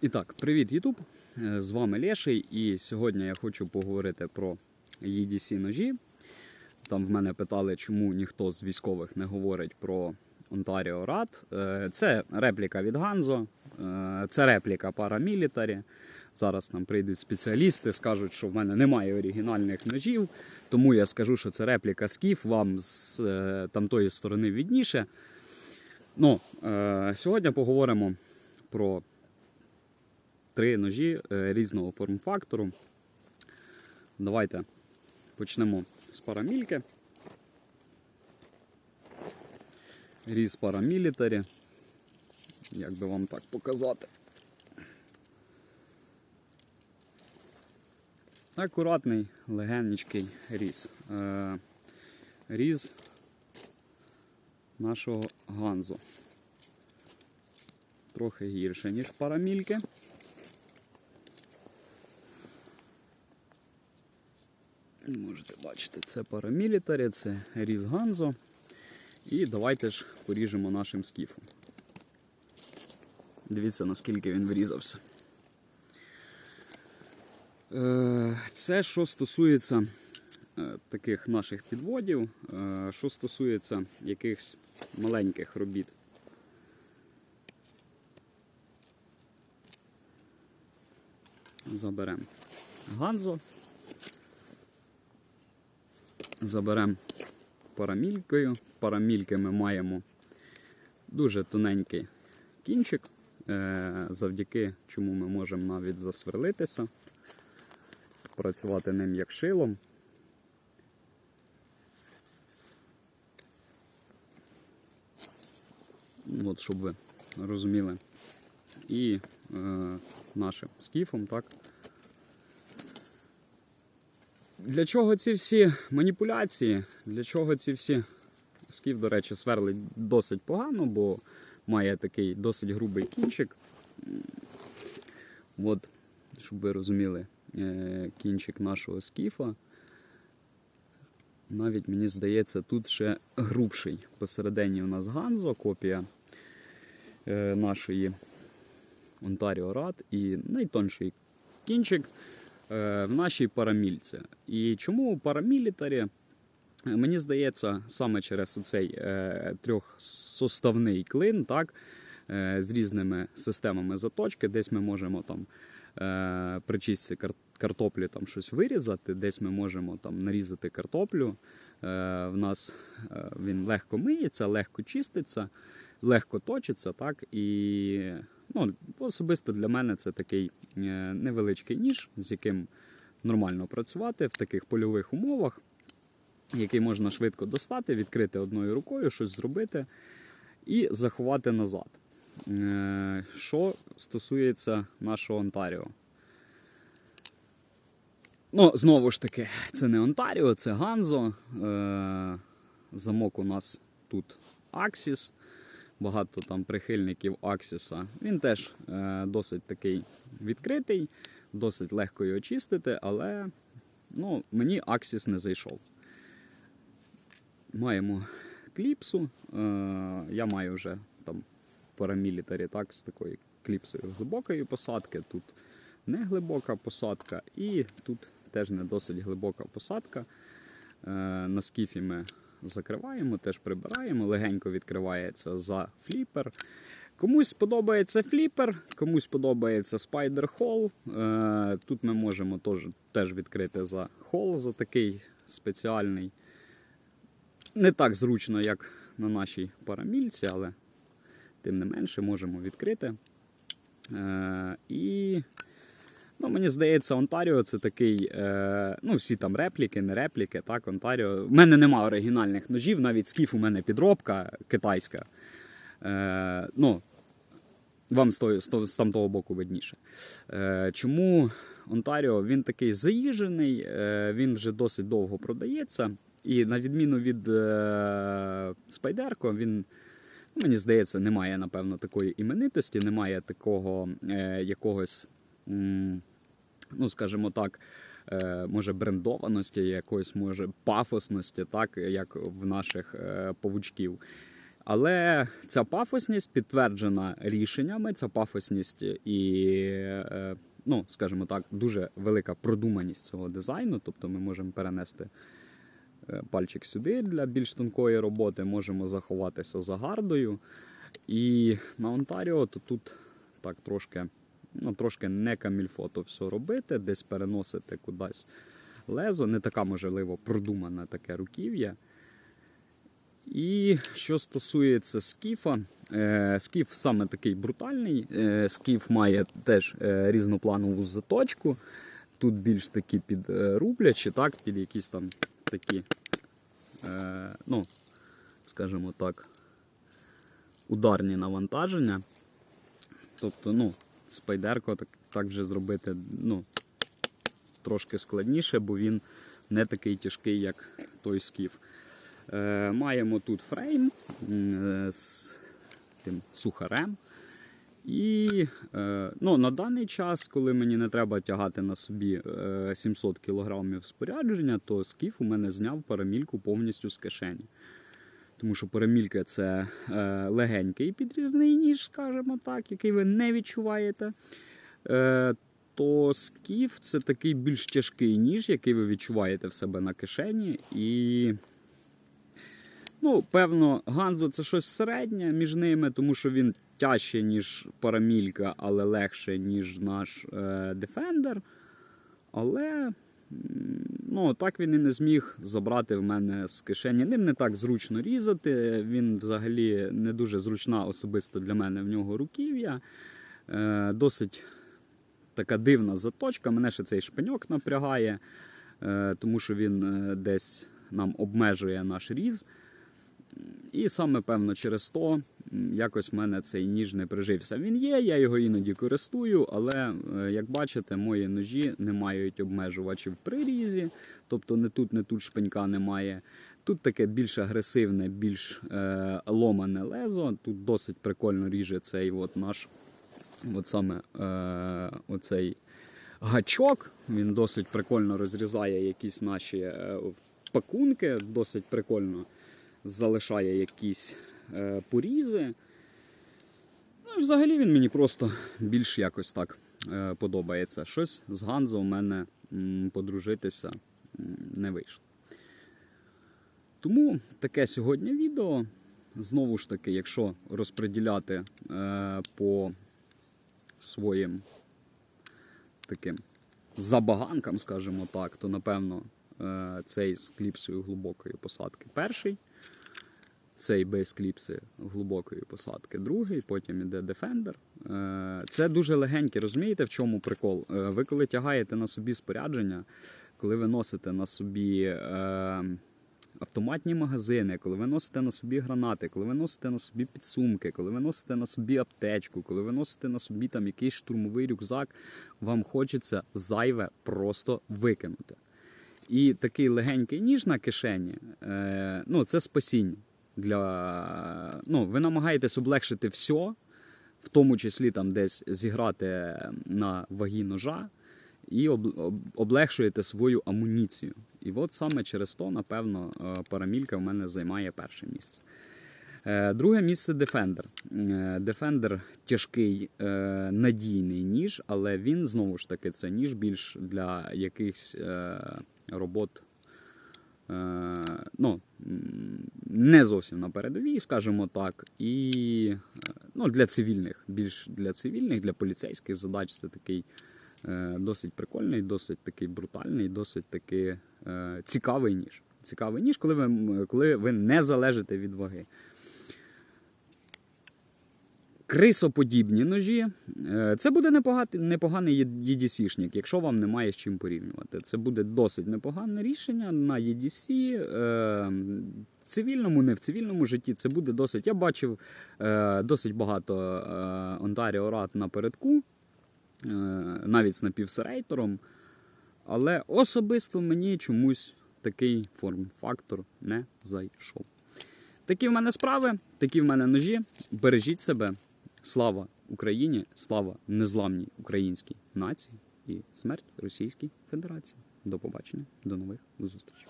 І так, привіт, Ютуб! Е, З вами Леший, і сьогодні я хочу поговорити про EDC ножі. Там в мене питали, чому ніхто з військових не говорить про Ontario Rad. Е, Це репліка від Ганзо, е, це репліка парамілітарі. Зараз нам прийдуть спеціалісти, скажуть, що в мене немає оригінальних ножів, тому я скажу, що це репліка скіф, вам з тамтої сторони відніше. Ну, сьогодні поговоримо про три ножі е, різного форм-фактору. Давайте почнемо з парамільки. Різ парамілітарі. Як би вам так показати? Акуратний, легенничкий різ. Е, різ нашого ганзу. Трохи гірше, ніж парамільки. Бачити, це парамілітарі, це різ Ганзо. І давайте ж поріжемо нашим скіфом. Дивіться, наскільки він врізався. Е, Це що стосується е, таких наших підводів, Е, що стосується якихось маленьких робіт. Заберемо Ганзо. Заберемо парамількою. Парамільки ми маємо дуже тоненький кінчик, е, завдяки чому ми можемо навіть засверлитися, працювати ним як шилом. От, щоб ви розуміли. І е, нашим скіфом, так. Для чого ці всі маніпуляції? Для чого ці всі скіф, до речі, сверлить досить погано, бо має такий досить грубий кінчик. От, щоб ви розуміли, е, кінчик нашого скіфа. Навіть мені здається, тут ще грубший. Посередині у нас Ганзо, копія е, нашої Ontario Rad і найтонший кінчик в нашій парамільці. І чому парамілітарі? Е, Мені здається, саме через цей е, трьохсоставний клин, так, е, з різними системами заточки, десь ми можемо там е, при чистці картоплі там щось вирізати, десь ми можемо там нарізати картоплю. Е, в нас е, він легко миється, легко чиститься, легко точиться, так, і ну, особисто для мене це такий е, невеличкий ніж, з яким нормально працювати в таких польових умовах, який можна швидко достати, відкрити одною рукою, щось зробити і заховати назад. Е, Що стосується нашого Онтаріо. Ну, знову ж таки, це не Онтаріо, це Ганзо. Е, Замок у нас тут Аксіс. Багато там прихильників Аксіса. Він теж е, досить такий відкритий, досить легко його чистити, але ну, мені Аксіс не зайшов. Маємо кліпсу. Е, я маю вже там парамілітарі так, з такою кліпсою глибокої посадки. Тут не глибока посадка, і тут теж не досить глибока посадка. Е, на скіфі ми закриваємо, теж прибираємо, легенько відкривається за фліпер. Комусь подобається фліпер, комусь подобається спайдер хол. Е, Тут ми можемо теж, теж відкрити за хол, за такий спеціальний. Не так зручно, як на нашій парамільці, але тим не менше можемо відкрити. Е, і ну, мені здається, Онтаріо це такий. Е, ну, всі там репліки, не репліки. Так, Онтаріо. У мене немає оригінальних ножів, навіть скіф у мене підробка китайська. Е, ну, вам з, того, з, того- з тамтого боку видніше. Е, чому Онтаріо він такий заїжений, е, він вже досить довго продається. І на відміну від е, Спайдерко, він, ну, мені здається, немає, напевно, такої іменитості, немає такого е, якогось, ну, скажімо так, е, може брендованості, якоїсь може пафосності, так, як в наших е, павучків. Але ця пафосність підтверджена рішеннями. Ця пафосність і, е, ну, скажімо так, дуже велика продуманість цього дизайну. Тобто ми можемо перенести пальчик сюди для більш тонкої роботи, можемо заховатися за гардою. І на Онтаріо то тут так трошки, ну, трошки не камільфото все робити, десь переносити кудись лезо. Не така, можливо, продумане таке руків'я. І що стосується скіфа, е, скіф саме такий брутальний. Е, скіф має теж е, різнопланову заточку. Тут більш такі під е, рублячі, так, під якісь там такі, ну, скажімо так, ударні навантаження. Тобто, ну, спайдерко так, так вже зробити ну, трошки складніше, бо він не такий тяжкий, як той скіф. Е, маємо тут фрейм е, з тим сухарем. І е, ну, на даний час, коли мені не треба тягати на собі е, 700 кг спорядження, то скіф у мене зняв парамільку повністю з кишені. Тому що парамілька це е, легенький підрізний ніж, скажімо так, який ви не відчуваєте. Е, то скіф це такий більш тяжкий ніж, який ви відчуваєте в себе на кишені. І Ну, певно, Ганзо це щось середнє між ними, тому що він тяжче, ніж парамілька, але легше, ніж наш е, Defender. Але ну, так він і не зміг забрати в мене з кишені. Ним не так зручно різати. Він взагалі не дуже зручна особисто для мене в нього руків'я. Е, досить така дивна заточка. Мене ще цей шпиньок напрягає, е, тому що він е, десь нам обмежує наш різ. І саме певно через то якось в мене цей ніж не прижився. Він є, я його іноді користую, але е, як бачите, мої ножі не мають обмежувачів при різі, тобто не тут, не тут шпенька немає. Тут таке більш агресивне, більш е, ломане лезо. Тут досить прикольно ріже цей от наш от саме е, оцей гачок. Він досить прикольно розрізає якісь наші е, пакунки, досить прикольно залишає якісь е, порізи. Ну, взагалі він мені просто більш якось так е, подобається. Щось з Ганзо у мене м, подружитися м, не вийшло. Тому таке сьогодні відео. Знову ж таки, якщо розподіляти е, по своїм таким забаганкам, скажімо так, то напевно е, цей з кліпсою глибокої посадки перший. Цей без кліпси глибокої посадки другий, потім іде Defender. Е, Це дуже легеньке, розумієте, в чому прикол? Е, Ви коли тягаєте на собі спорядження, коли ви носите на собі е, автоматні магазини, коли ви носите на собі гранати, коли ви носите на собі підсумки, коли ви носите на собі аптечку, коли ви носите на собі там якийсь штурмовий рюкзак, вам хочеться зайве просто викинути. І такий легенький ніж на кишені, е, ну це спасіння. Для... Ну, ви намагаєтесь облегшити все, в тому числі там десь зіграти на вагі ножа, і об... об- облегшуєте свою амуніцію. І от саме через то, напевно, е, парамілька в мене займає перше місце. Е, Друге місце Defender. Е, Defender тяжкий, надійний ніж, але він знову ж таки це ніж більш для якихось робот. Е, Ну, не зовсім на передовій, скажімо так, і е, ну, для цивільних, більш для цивільних, для поліцейських задач це такий е, досить прикольний, досить такий брутальний, досить такий е, цікавий ніж. Цікавий ніж, коли ви, коли ви не залежите від ваги. Крисоподібні ножі. Е, Це буде непоганий, непоганий EDC-шник, якщо вам немає з чим порівнювати. Це буде досить непогане рішення на EDC. е, В цивільному, не в цивільному житті. Це буде досить. Я бачив е, досить багато Ontario Rat напередку, навіть з напівсерейтором. Але особисто мені чомусь такий форм-фактор не зайшов. Такі в мене справи, такі в мене ножі. Бережіть себе. Слава Україні, слава незламній українській нації і смерть Російській Федерації. До побачення, до нових зустрічей.